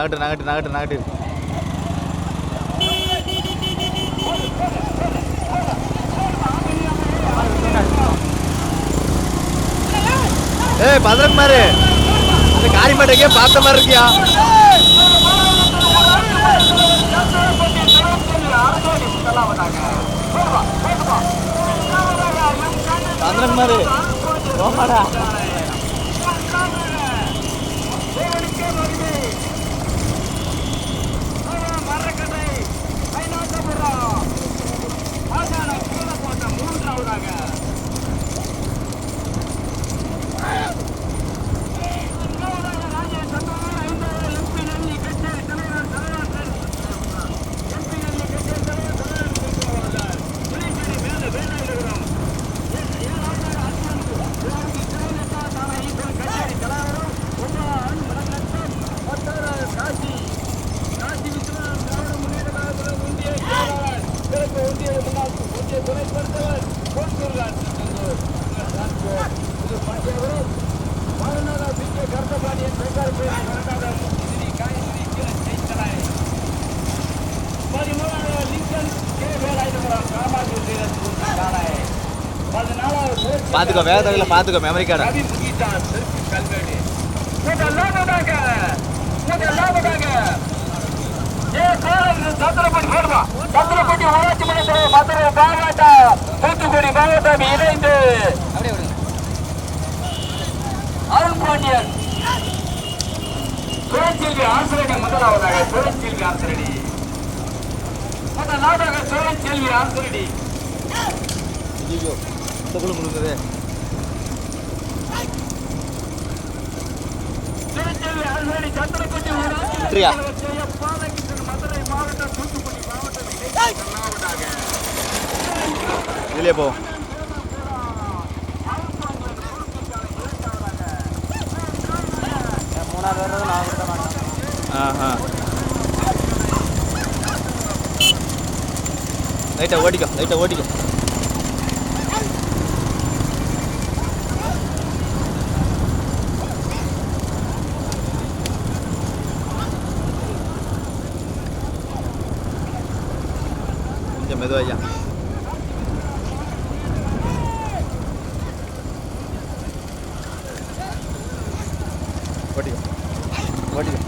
Van நகட்டு நகட்டு நகட்டு நகட்டு. ஏய் மாதிரி அந்த காரிமேட்டைக்கே பார்த்த மாதிரி இருக்கியா? மாதிரி போமாடா பார்த்துக்கோ வேகத்தில் பார்த்துக்கோ மெமரி கார்டை சத்திரப்பட்டி ஊராட்சி மன்ற மதுரை மாவட்டம் தூத்துக்குடி மாவட்டம் இணைந்து அருண் பாண்டியன் சுழற்செல்வி ஆசிரியடி முதலாவதாக சுழற்செல்வி ஆசிரியடி முதலாவதாக சுழற்செல்வி ஆசிரியடி குழு முழுங்குது முதலாவதாக இதுலேயே போ மூணாவது வர்றது நான் விட மாட்டேன் ஆஹா. லைட்டாக ஓட்டிக்கோ லைட்டாக ஓட்டிக்கோ கொஞ்சம் மெதுவாக ஓட்டிக்கோ ஓட்டிக்கோ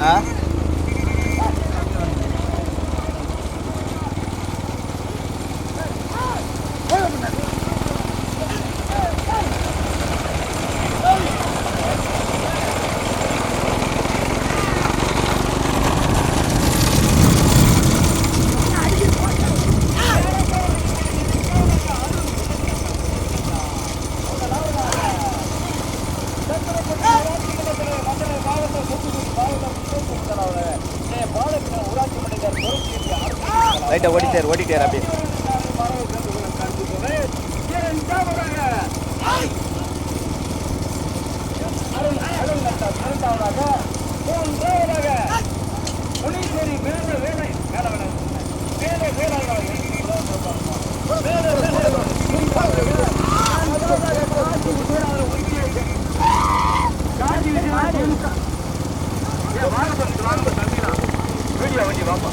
ஆ லைட்டாக ஓடிட்டார் ஓடிட்டார் அப்படியே வீடியோ வண்டி வாப்பா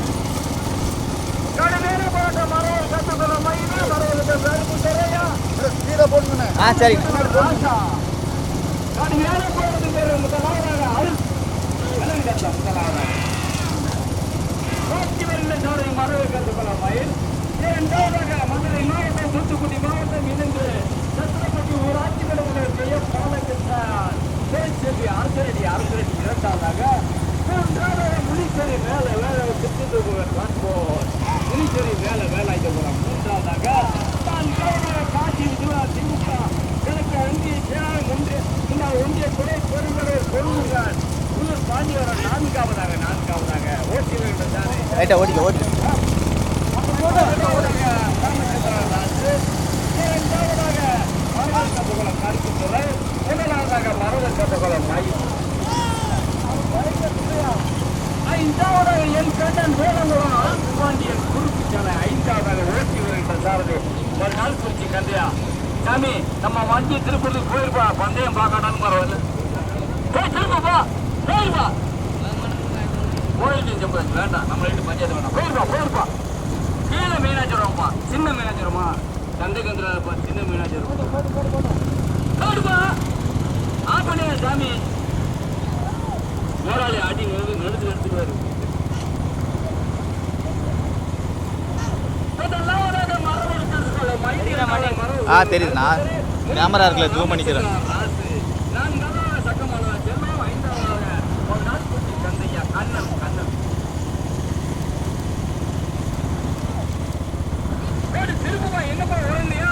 கடுமையான போராட்டம் மரம் சத்துக்குள்ள மயிறு மரம் வேறு தெரையா ஆ சரி கடுமையான போராட்டம் பேரு முதலாவதாக அருள் விலங்குகள் முதலாவதாக நோக்கி வருகிற சாலை மரபு கற்றுக்கொள்ள ஆ சரி. மதுரை மாவட்டம் தூத்துக்குடி மாவட்டம் இணைந்து சத்திரப்பட்டி ஊராட்சி விலங்குகள் செய்ய அரசரடி அரசரடி இரண்டாவதாக மூன்றாவதாக மேலே வேலை திருத்தூர் காண்போர் முனீஸ்வரி மேல வேலாயுதபுரம் மூன்றாவதாக தான் காட்சி விஜயா திமுக ரைட்டா ஓடிக்க ஓடிக்க ஐந்தாவதாக என் கண்ணன் வேலங்குளம் ஆழ்வாண்டியன் குறுக்கு சாலை ஐந்தாவதாக ஓட்டி வருகின்ற சாரதி ஒரு நாள் ஓடிக்க கந்தையா சாமி நம்ம வண்டி திருப்பதி போயிருப்பா பந்தயம் பார்க்கணும்னு வரல போய் திருப்பப்பா போயிருப்பா போயிட்டு செம்பு வேண்டாம் நம்ம ரெண்டு பஞ்சாயத்து வேண்டாம் போயிருப்பா போயிருப்பா கீழே மீனாச்சுருவோம்ப்பா சின்ன மீனாச்சுருமா சந்தை கந்திரப்பா சின்ன மீனாச்சுருவோம் போடுப்பா ஆஃப் பண்ணியா சாமி. போராளி அடி நிறுத்து நிறுத்து நிறுத்துவாரு ஆ தெரியுது நான் கேமரா இருக்குல்ல ஜூம் பண்ணிக்கிறேன். என்னப்பா வரலையா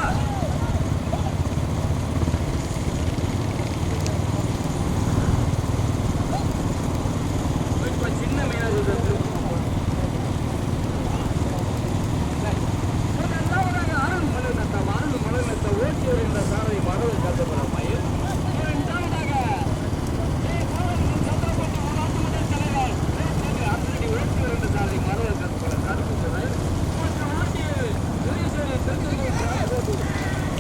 இப்ப சின்ன மீனாக இரண்டாவதாக அருள் மலர்நத்தம் அருள் மலர்நத்த ஓட்டி வருகின்ற சாரதி மரபு கருதப்பட மயில் இரண்டாவதாக ஏ, காவலர் சத்திரப்பட்டி ஊராட்சி மன்ற தலைவர் வேட்பாளர் அர்ஜுனடி ஓட்டி வருகின்ற சாரதி மரபு கருதப்பட கருப்பு சுடர். மற்றும் ஓட்டியர் ஈஸ்வரி திருச்செந்தூர் டிராக் ரோடு.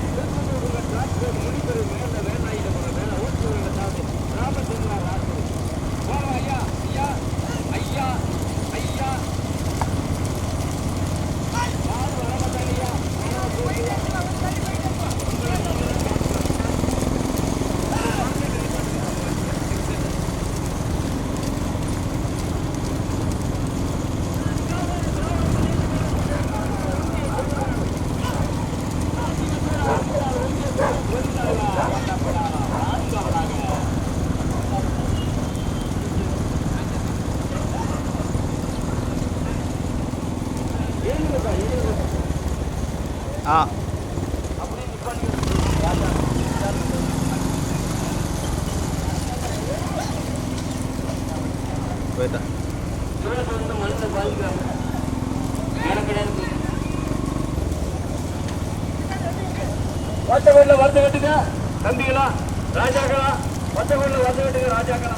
திருச்செந்தூர் உள்ள டிராக் ரோடு முடிப்பெரு மேல வேலாயுதபுரம் மேல ஓட்டி வருகின்ற சாரதி ராமச்சந்திரா ராஜு போறோம் ஐயா ஐயா ஐயா ஐயா ஆ. போயிட்டேன் வச்ச வீட்டுல வந்து கட்டுங்க. தம்பிகளா ராஜாக்களா? வச்ச வீட்டுல வந்து கட்டுங்க ராஜாக்களா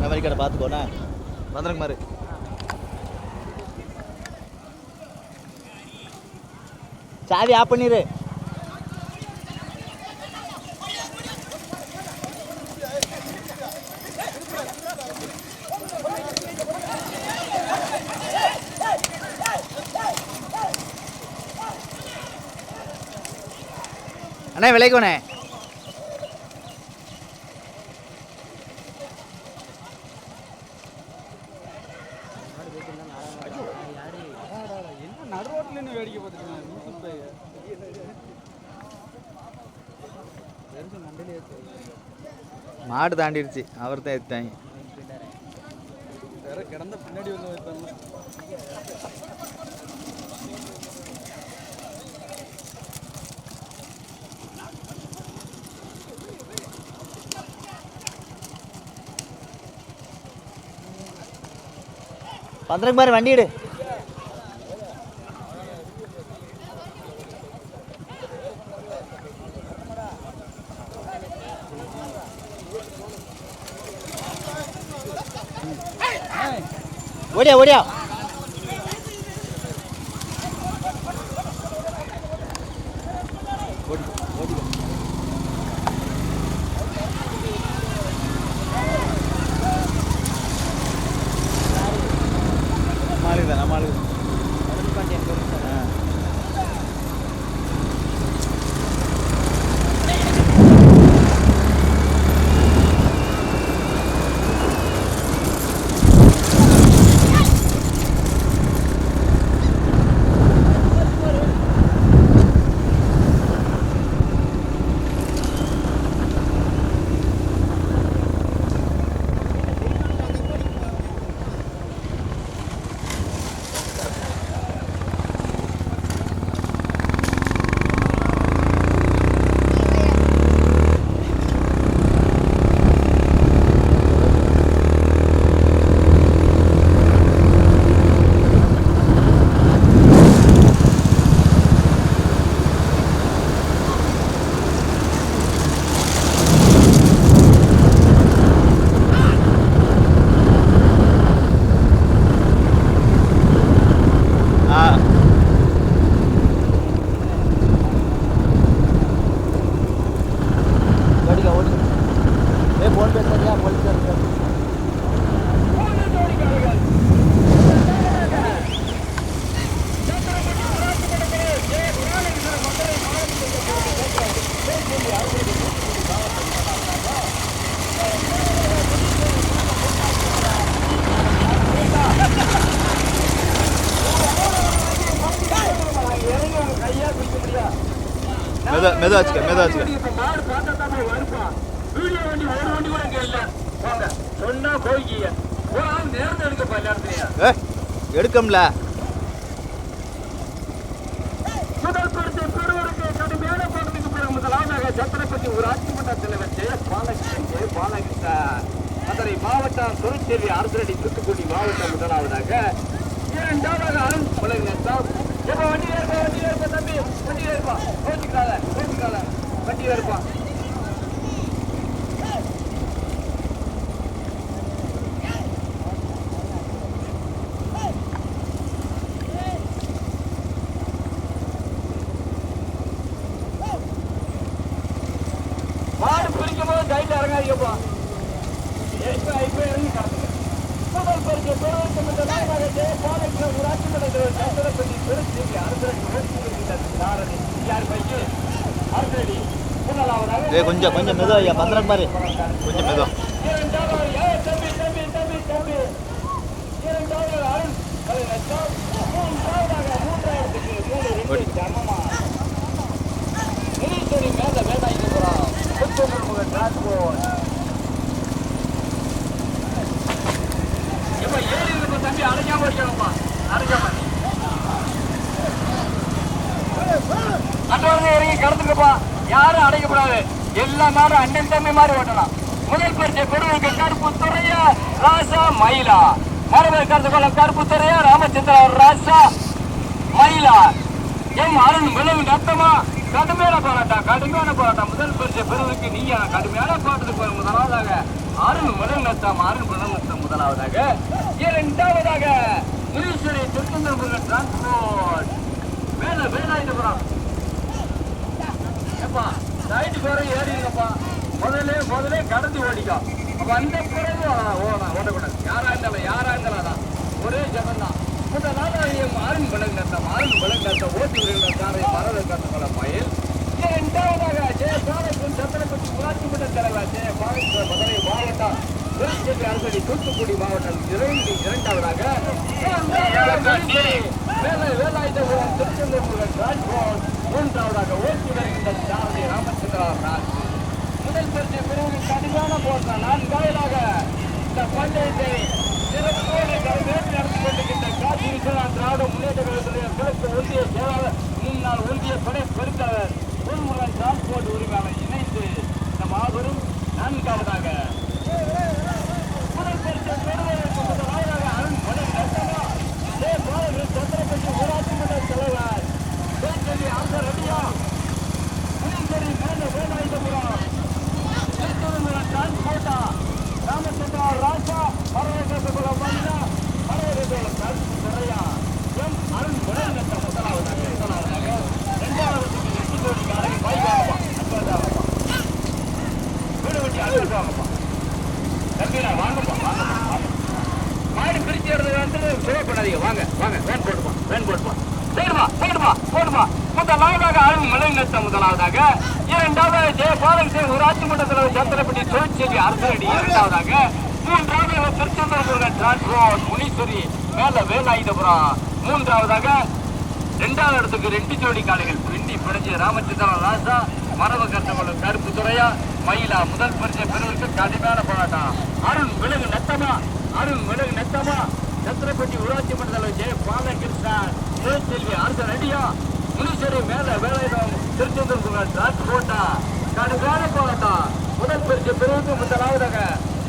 மெமரி கார்டை பார்த்துக்கோண்ணே. வந்துருங்க மாதிரி. சாவி ஆஃப் பண்ணிடு அண்ணே விளைக்கோண்ணே மாடு தாண்டிடுச்சு அவர் தான் எடுத்தாங்க. கிடந்த பின்னாடி வந்து மாதிரி வண்டி எடு. ஓடியா ஓடியா. நம்மளுக்கு தான் நம்மளுக்கு ஆ வச்சுக்க வச்சுக்க மாடு பார்த்தா தான் போய் வருப்பான் வீடியோ வண்டி ஒரு வண்டி கூட சொன்னா போய்க்கிய ஒரு ஆள் எடுக்கப்பா எல்லாத்தையும் ஏ எடுக்கம்ல. முதல் பரிசு பெறுவதற்கு கடுமையான போராட்டத்துக்கு பிறகு முதலாவதாக சத்திரப்பட்டி ஊராட்சி மன்ற தலைவர் ஜெய பாலகிருஷ்ணன் மதுரை மாவட்டம் திருச்செல்வி அரசரடி தூத்துக்குடி மாவட்டம் முதலாவதாக இரண்டாவதாக அருண் உலகம் எப்ப வண்டி ஏற்பா வண்டி ஏற்பா தம்பி. வண்டி ஏற்பா கோச்சுக்காத கோச்சுக்காத வண்டி ஏற்பா மாடு பிடிக்கும் போது கைட்டு இறங்காதீங்கப்பா இப்ப இப்ப இறங்கி காட்டுங்க முதல் பரிசு பெறுவதற்கு முதலாவதாக ஜெய பாலகிருஷ்ணன் ஊராட்சி மன்ற தலைவர் சத்திரப்பட்டி திருச்சி அரசரடி ஓட்டி வருகின்ற தாரணி யார் பைக்கு அரசரடி ஏ கொஞ்சம் கொஞ்சம் மெதுவா ஐயா பத்திரம் பாரு. கொஞ்சம் மெதுவா. இரண்டாவது தம்பி தம்பி தம்பி இப்ப இறங்கி கடத்துக்கப்பா யாரும் அடைக்கப்படாது எல்லா மாடும் அண்ணன் தம்பி மாதிரி ஓட்டலாம். முதல் பரிசை பெறுவதற்கு கருப்பு துறைய ராசா மயிலா. மறுபடியும் கருத்து கொள்ள கருப்பு துறைய ராமச்சந்திரா ராசா மயிலா. எம் அருண் முதல் நத்தமா. கடுமையான போராட்டம் கடுமையான போராட்டம். முதல் பரிசை பெறுவதற்கு நீயா? கடுமையான போராட்டத்துக்கு வரும் முதலாவதாக அருண் முதல் நத்தம் அருண் முதல் நத்தம் முதலாவதாக. இரண்டாவதாக முனீஸ்வரி திருச்செந்தூர் டிரான்ஸ்போர்ட் மேல வேலாயுதபுரம் ஏப்பா. நைட்டு பேர ஏறிங்கப்பா முதல்ல முதல்ல கடந்து ஓடிக்கும் அப்ப அந்த பிறகு ஓடலாம் ஓடக்கூடாது யாரா இருந்தாலும் யாரா இருந்தாலும் அதான் ஒரே ஜனம் தான் இந்த நாளாயம் ஆரன் விலங்கு நட்டம் ஆரன் விலங்கு நட்டம் ஓட்டி விலங்கு சாரை மரத கட்டுக்கொள்ள பயில் இரண்டாவதாக ஜெய பாலத்தின் சத்திரப்பட்டி ஊராட்சி மன்ற தலைவர் ஜெய பாலக்கு மதுரை மாவட்டம் திருச்சி அரசடி தூத்துக்குடி மாவட்டம் இரண்டு இரண்டாவதாக வேலை வேலாயுதபுரம் திருச்செந்தூர் முருகன் ராஜ்பவன் மூன்றாவதாக ஓட்டி வருகின்ற சாரதி ராமச்சந்திரா ராஜ் முதல் பரிசு பிரிவு கடுமையான போராட்டம் நான்காவதாக இந்த பஞ்சாயத்தை சிறப்போடு கலந்து நடத்தி கொண்டிருக்கின்ற காசி விஸ்வநாத் திராவிட முன்னேற்ற கழகத்துடைய கிழக்கு ஒன்றிய செயலாளர் முன்னாள் ஒன்றிய படை பெருந்தவர் பொன்முருகன் டிரான்ஸ்போர்ட் உரிமையாளர் இணைந்து இந்த மாபெரும் நான்காவதாக முதல் பரிசு பெறுவதற்கு முதலாவதாக அருண் மலை நட்டமா ஜே பாலகிருஷ்ண சத்திரப்பட்டி ஊராட்சி மன்ற தலைவர் திருச்செல்வி ஆசர் ரெட்டியா புதுச்சேரி மேல வேலாயுதபுரம் திருச்செந்தூர் டிரான்ஸ்போர்ட்டா ராமச்சந்திரா ராஜா பரவகத்துக்குளம் மன்னா பரவகத்துக்குளம் கருத்து துறையா எம் அருண் மலை நட்ட முதலாவதாக முதலாவதாக இரண்டாவதுக்கு எட்டு கோடி காலையில் பைக் வாங்கப்பா அன்பதாகப்பா வீடு வண்டி அன்பதாகப்பா தம்பினா வாங்கப்பா வாங்கப்பா வாங்க மாடு பிரிச்சு எடுத்து வந்து சேவை பண்ணாதீங்க வாங்க வாங்க வேன் போட்டுப்பா வேன் போட்டுப்பா சரிமா போடுமா போடுமா முதலாவதாக அருள் மலைநத்த முதலாவதாக இரண்டாவது ஜெய பாலன் சிங் ஊராட்சி மன்ற தலைவர் சத்திரப்பட்டி தொழிற்செல்வி அரசரடி இரண்டாவதாக. மூன்றாவது திருச்செந்தூர் முருகன் டிரான்ஸ்போர்ட் முனீஸ்வரி மேல வேலாயுதபுரம். மூன்றாவதாக இரண்டாவது இடத்துக்கு ரெண்டு ஜோடி காலைகள் பிண்டி பிடிச்சி ராமச்சந்திரன் ராசா மரப கட்டமலம் கருப்பு துறையா மயிலா முதல் பரிசை பெறுவதற்கு கடுமையான போராட்டம். அருண் விலகு நத்தமா அருண் விலகு நத்தமா. சத்திரப்பட்டி ஊராட்சி மன்ற தலைவர் ஜெய பாலகிருஷ்ணன் செல்வி அரசு ரெடியா முனீஸ்வரி மேல வேலையிடம் திருச்செந்தூர் போட்டா டிரான்ஸ்போர்ட்டா வேலை போராட்டம் முதல் பெருசு பிரிவுக்கு முதலாவதாக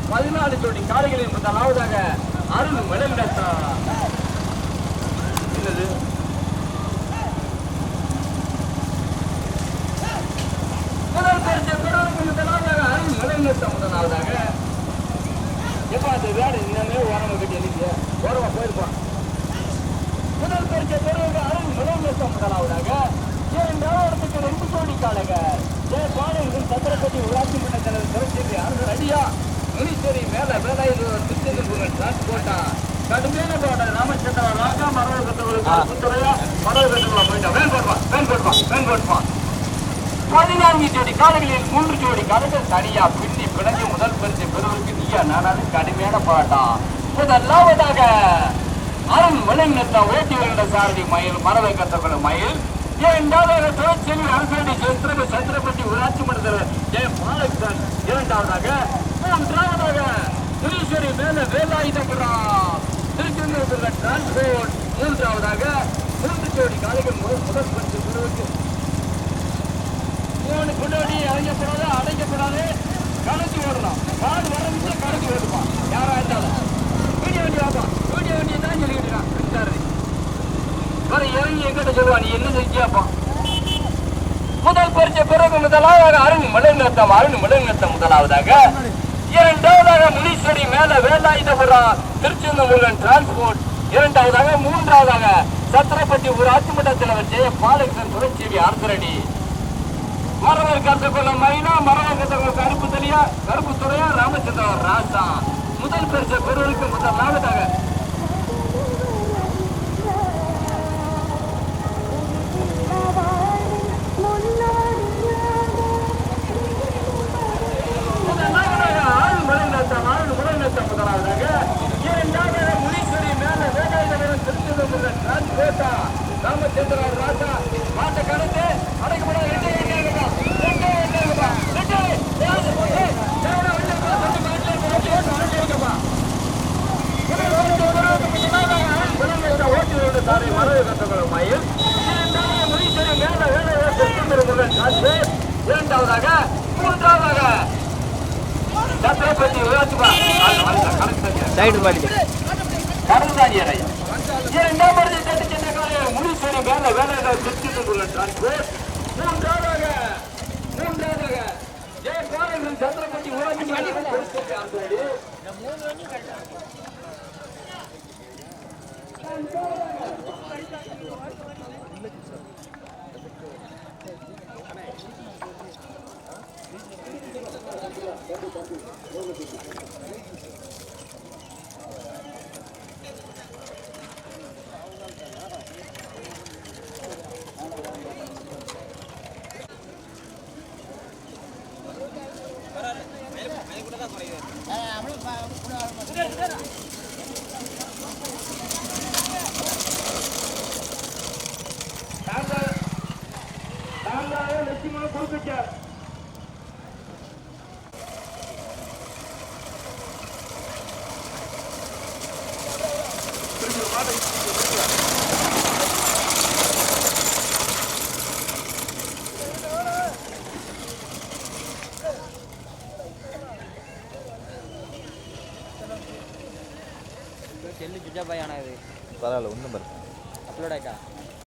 பதினாலு ஜோடி காலைகளில் முதலாவதாக அருள் மணல் நத்தா என்னது முதல் பரிசு பெறுவதற்கு முதலாவதாக அருண் விலகு முதலாவதாக எப்பா அந்த வேடு இன்னமே ஓரமா கட்டி எழுதிய ஓரமா போயிருப்பான் முதல் பரிசை பெறுவது அருண் விலகு முதலாவதாக இரண்டாவது இடத்துக்கு ரெண்டு கோடி காலக ஜெய பாளையம் சத்திரப்பட்டி ஊராட்சி மன்ற தலைவர் சிறச்சேரி அரசு அடியா முனீஸ்வரி மேல வேலாயுத திருச்செந்தூர் டிரான்ஸ்போர்ட்டா கடுமையான போராட்டம் ராமச்சந்திரா ராஜா மரபு கட்டவர்களுக்கு புத்துறையா மரபு கட்டவங்களை போயிட்டா வேன் போட்டுவான் வேன் போட்டுவான் வேன் போட்டுவான் பதினான்கு ஜோடி காலங்களில் மூன்று ஜோடி காலங்கள் தனியா பின்னி பிணைஞ்சு முதல் பரிசு பெறுவதற்கு நீயா நானாவது கடுமையான போராட்டம் முதலாவதாக அருண் விளைநிறுத்த ஓட்டி வருகின்ற சாரதி மயில் மரவை கத்தப்படும் மயில். இரண்டாவதாக திருச்செல்வி அரசாணி சந்திரப சந்திரபதி ஊராட்சி மன்றத்தில் ஜெய பாலகிருஷ்ணன். இரண்டாவதாக மூன்றாவதாக திருச்செரி மேல வேலாயுதபுரம் திருச்செந்தூர் டிரான்ஸ்போர்ட் மூன்றாவதாக மூன்று ஜோடி காலைகள் முதல் முதல் பரிசு குழுவுக்கு மூணு முன்னாடி அடைக்கப்படாது அடைக்கப்படாது கடைசி ஓடலாம். காடு வரமிச்சு கணக்கு ஓடுமா? யாரா இருந்தாலும். வீடியோ வண்டி வாப்பா. வீடியோ வண்டி தான் சொல்லிக்கிட்டு இருக்கான் வர இறங்கி எங்கிட்ட சொல்லுவா நீ என்ன செஞ்சியாப்பா? முதல் பரிசு பிறகு முதலாவதாக அருண் மலைநத்தம் அருண் மலைநத்தம் முதலாவதாக. இரண்டாவதாக முனீஸ்வரி மேல வேலாயுதபுரம் திருச்செந்தமுருகன் டிரான்ஸ்போர்ட் இரண்டாவதாக மூன்றாவதாக சத்திரப்பட்டி ஊராட்சி மன்ற தலைவர் ஜெய பாலகிருஷ்ணன் புரட்சிவி அரசரடி. மரவர் கற்றுக்கொள்ள மைனா மரவர் கற்றுக்கொள்ள கருப்பு தெளியா கருப்பு துறையா ராமச்சந்திரன் ராசா முதல் பெருச பெருவருக்கு முதல் முதலாவதாக ஆள் மலைநத்தம் ஆள் மலைநத்தம் முதலாவதாக இரண்டாவதாக முனீஸ்வரி மேல வேலாயுதபுரம் திருச்செந்தூர் டிரான்ஸ்போர்ட்டா ராமச்சந்திரன் ராசா மாட்ட கடந்து அடைக்கப்பட ரெண்டே எண்ணாங்கப்பா ரெண்டே எண்ணாங்கப்பா ரெண்டே யாரு ஏய், தேவனா வெள்ளப்பா சட்டு மாட்டல ஓட்டி ஓட்டு ஆட்டி வைக்கப்பா முதல் ஓட்டு வருவதற்கு முன்னதாக ஆள் மலைநத்தம் ஓட்டி ஓட்டு சாரி மரவை கட்டுகளும் மயில் இரண்டாவது முனீஸ்வரி மேல வேலாயுதபுரம் திருச்செந்தூர் டிரான்ஸ்போர்ட் இரண்டாவதாக மூன்றாவதாக சத்திரப்பதி ஊராட்சிமா கணக்கு சைடு பாடி கருந்தாடியரை இரண்டாம் பரிசு தட்டு சென்ற காலைய மேல வேலை திருச்சிட்டுள்ள டிரான்ஸ்போர்ட் மூன்றாவதாக மூன்றாவதாக ஜெய பாலகிருஷ்ணன் சந்திரபதி ஊராட்சி லட்சியமாக